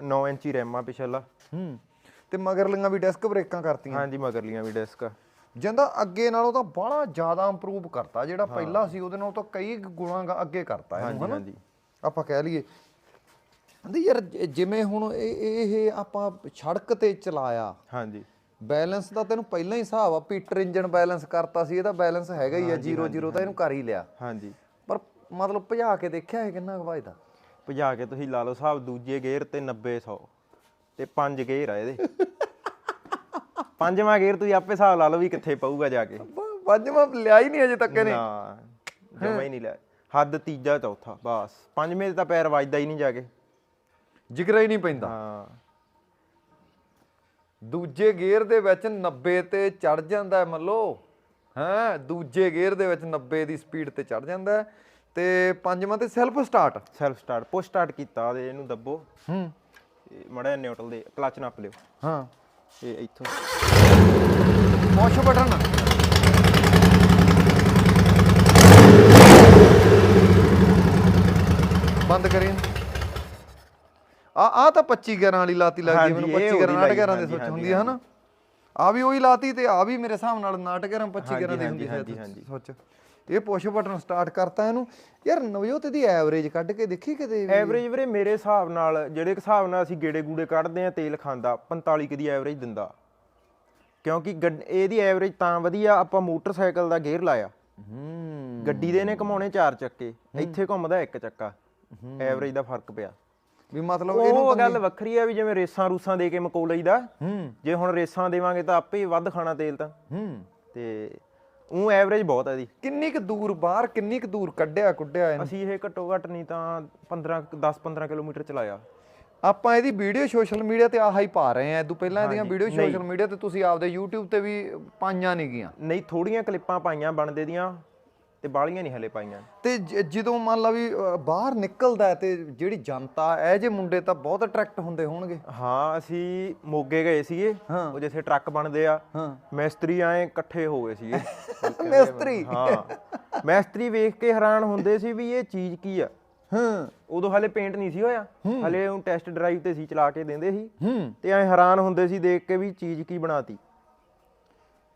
9 ਇੰਚੀ ਰੈਮ ਆ ਪਿਛਲਾ। ਹੂੰ। ਤੇ ਮਗਰਲੀਆਂ ਵੀ ਡਿਸਕ ਬ੍ਰੇਕਾਂ ਕਰਤੀਆਂ। ਹਾਂਜੀ ਮਗਰਲੀਆਂ ਵੀ ਡਿਸਕ। ਜਿੰਦਾ ਅੱਗੇ ਨਾਲੋਂ ਤਾਂ ਬੜਾ ਜ਼ਿਆਦਾ ਇੰਪਰੂਵ ਕਰਤਾ ਜਿਹੜਾ ਪਹਿਲਾਂ ਸੀ ਉਹਦੇ ਨਾਲੋਂ ਤਾਂ ਕਈ ਗੁਣਾ ਅੱਗੇ ਕਰਤਾ ਇਹਨੂੰ ਹਾਂਜੀ ਹਨਾ? ਆਪਾਂ ਕਹਿ ਲਈਏ। ਕਹਿੰਦੇ ਯਾਰ ਜਿਵੇਂ ਹੁਣ ਇਹ ਇਹ ਆਪਾਂ ਸੜਕ ਤੇ ਚਲਾਇਆ। ਹਾਂਜੀ। ਬੈਲੈਂਸ ਦਾ ਤੈਨੂੰ ਪਹਿਲਾਂ ਹੀ ਹਿਸਾਬ ਆ ਪੀਟਰ ਇੰਜਨ ਬੈਲੈਂਸ ਕਰਤਾ ਸੀ ਇਹਦਾ ਬੈਲੈਂਸ ਹੈਗਾ ਹੀ ਆ 0 0 ਤਾਂ ਇਹਨੂੰ ਕਰ ਹੀ ਲਿਆ। ਹਾਂਜੀ। ਪਰ ਮਤਲਬ ਭਜਾ ਕੇ ਦੇਖਿਆ ਇਹ ਕਿੰਨਾ ਕੁ ਵੱਜਦਾ ਭਜਾ ਕੇ ਤੁਸੀਂ ਲਾ ਲਓ ਹਿਸਾਬ ਦੂਜੇ ਗੇਅਰ ਤੇ 90 100 ਤੇ ਪੰਜ ਗੇਅਰ ਆ ਇਹਦੇ। ਪੰਜਵਾਂ ਗੇਅਰ ਤੁਸੀਂ ਆਪੇ ਹਿਸਾਬ ਲਾ ਲਓ ਵੀ ਕਿੱਥੇ ਪਊਗਾ ਜਾ ਕੇ। ਪੰਜਵਾਂ ਲਿਆ ਹੀ ਨਹੀਂ ਅਜੇ ਤੱਕ ਇਹਨੇ। ਨਾ ਜਮਾ ਹੀ ਨਹੀਂ ਲਿਆ। ਹੱਦ ਤੀਜਾ ਚੌਥਾ ਬਸ। ਪੰਜਵੇਂ ਤੇ ਤਾਂ ਪੈਰ ਵੱਜਦਾ ਹੀ ਨਹੀਂ ਜਾ ਕੇ। ਜਿਗਰਾ ਹੀ ਨਹੀਂ ਪੈਂਦਾ। ਹਾਂ। ਦੂਜੇ ਗੇਅਰ ਦੇ ਵਿੱਚ 90 ਤੇ ਚੜ ਜਾਂਦਾ ਹੈ ਮੰਨ ਲਓ। ਹਾਂ ਦੂਜੇ ਗੇਅਰ ਦੇ ਵਿੱਚ 90 ਦੀ ਸਪੀਡ ਤੇ ਚੜ ਜਾਂਦਾ ਹੈ। ਤੇ ਪੰਜਵਾਂ ਤੇ self start. Self start push start ਕੀਤਾ ਤੇ ਇਹਨੂੰ ਦੱਬੋ। ਹੂੰ। ਮੜਾ ਨਿਊਟਰਲ ਦੇ ਕਲਚ ਨੱਪ ਲਿਓ। ਹਾਂ। ਤੇ ਇੱਥੋਂ। ਪੁਸ਼ ਬਟਨ ਬੰਦ ਕਰੀ। ਆ ਆ ਤਾਂ 25 11 ਵਾਲੀ ਲਾਤੀ ਲੱਗਦੀ ਮੈਨੂੰ ਇਹ 25 ਉਹਦੀ 11 ਲਾਈ, 11 ਦੇ ਸੋਚ ਹੁੰਦੀ ਹੈ ਹਨਾ? ਆ ਵੀ ਉਹੀ ਲਾਤੀ ਤੇ ਆ ਵੀ ਮੇਰੇ ਹਿਸਾਬ ਨਾਲ 9 11 25 11 ਦੀ ਹੁੰਦੀ ਹੈ। ਸੋਚ। ਇਹ ਪੁਸ਼ ਬਟਨ ਸਟਾਰਟ ਕਰਤਾ ਇਹਨੂੰ। ਯਾਰ ਨਵਜੋਤ ਦੀ ਐਵਰੇਜ ਕੱਢ ਕੇ ਦੇਖੀ ਕਿਤੇ ਵੀ? ਐਵਰੇਜ ਵੀਰੇ ਮੇਰੇ ਹਿਸਾਬ ਨਾਲ ਜਿਹੜੇ ਹਿਸਾਬ ਨਾਲ ਅਸੀਂ ਗੇੜੇ ਗੂੜੇ ਕੱਢਦੇ ਆ ਤੇਲ ਖਾਂਦਾ 45 ਕੁ ਦੀ ਐਵਰੇਜ ਦਿੰਦਾ। ਕਿਉਂਕਿ ਇਹਦੀ ਐਵਰੇਜ ਤਾਂ ਵਧੀਆ ਆਪਾਂ ਮੋਟਰਸਾਈਕਲ ਦਾ ਗੇਅਰ ਲਾਇਆ। ਹੂੰ। ਗੱਡੀ ਦੇ ਨੇ ਘਮਾਉਣੇ ਚਾਰ ਚੱਕੇ ਇੱਥੇ ਘੁੰਮਦਾ ਇੱਕ ਚੱਕਾ। ਐਵਰੇਜ ਦਾ ਫ਼ਰਕ ਪਿਆ। ਵੀ ਮਤਲਬ ਉਹ ਗੱਲ ਵੱਖਰੀ ਆ ਵੀ ਜਿਵੇਂ ਰੇਸਾਂ ਰੂਸਾਂ ਦੇ ਕੇ ਮਕੋ ਲਈਦਾ ਹੂੰ। ਜੇ ਹੁਣ ਰੇਸਾਂ ਦੇਵਾਂਗੇ ਤਾਂ ਆਪੇ ਵੱਧ ਖਾਣਾ ਤੇਲ ਤਾਂ। ਹੂੰ। ਤੇ ਉਹ ਐਵਰੇਜ ਬਹੁਤ ਆ ਇਹਦੀ। ਕਿੰਨੀ ਕੁ ਦੂਰ ਬਾਹਰ ਕਿੰਨੀ ਕੁ ਦੂਰ ਕੱਢਿਆ ਕੁੱਢਿਆ ਇਹਨੂੰ? ਅਸੀਂ ਇਹ ਘੱਟੋ ਘੱਟ ਨਹੀਂ ਤਾਂ 15 10 15 ਕਿਲੋਮੀਟਰ ਚਲਾਇਆ। ਆਪਾਂ ਇਹਦੀ ਵੀਡੀਓ ਸੋਸ਼ਲ ਮੀਡੀਆ ਤੇ ਆਹ ਹੀ ਪਾ ਰਹੇ ਆ ਇਦੋਂ ਪਹਿਲਾਂ ਇਹਦੀਆਂ ਵੀਡੀਓ ਸੋਸ਼ਲ ਮੀਡੀਆ ਤੇ ਤੁਸੀਂ ਆਪਦੇ YouTube ਤੇ ਵੀ ਪਾਈਆਂ ਨਹੀਂ ਗੀਆਂ ਨਹੀਂ ਥੋੜੀਆਂ ਕਲਿੱਪਾਂ ਪਾਈਆਂ ਬਣਦੇ ਦੀਆਂ। ਤੇ ਬਾਲੀਆਂ ਨਹੀਂ ਹਲੇ ਪਾਈਆਂ। ਤੇ ਜ- ਜਦੋਂ ਮੰਨ ਲਾ ਵੀ ਅ, ਬਾਹਰ ਨਿਕਲਦਾ ਹੈ ਤੇ ਜਿਹੜੀ ਜਨਤਾ ਇਹ ਜੇ ਮੁੰਡੇ ਤਾਂ ਬਹੁਤ ਅਟਰੈਕਟ ਹੁੰਦੇ ਹੋਣਗੇ। ਹਾਂ ਅਸੀਂ ਮੋਗੇ ਗਏ ਸੀਗੇ। ਹਾਂ। ਉਹ ਜਿੱਥੇ ਟਰੱਕ ਬਣਦੇ ਆ। ਹਾਂ। ਮਿਸਤਰੀ ਆਏ ਇਕੱਠੇ ਹੋ ਗਏ ਸੀਗੇ। *laughs* ਮਿਸਤਰੀ। ਹਾਂ। ਮਿਸਤਰੀ ਵੇਖ ਕੇ ਹੈਰਾਨ ਹੁੰਦੇ ਸੀ ਵੀ ਇਹ ਚੀਜ਼ ਕੀ ਆ। ਹਾਂ। ਉਦੋਂ ਹਲੇ ਪੇਂਟ ਨਹੀਂ ਸੀ ਹੋਇਆ। ਹਲੇ ਉਹ ਟੈਸਟ ਡਰਾਈਵ ਤੇ ਸੀ ਚਲਾ ਕੇ ਦਿੰਦੇ ਸੀ। ਹੂੰ। ਤੇ ਐ ਹੈਰਾਨ ਹੁੰਦੇ ਸੀ ਦੇਖ ਕੇ ਵੀ ਚੀਜ਼ ਕੀ ਬਣਾਤੀ।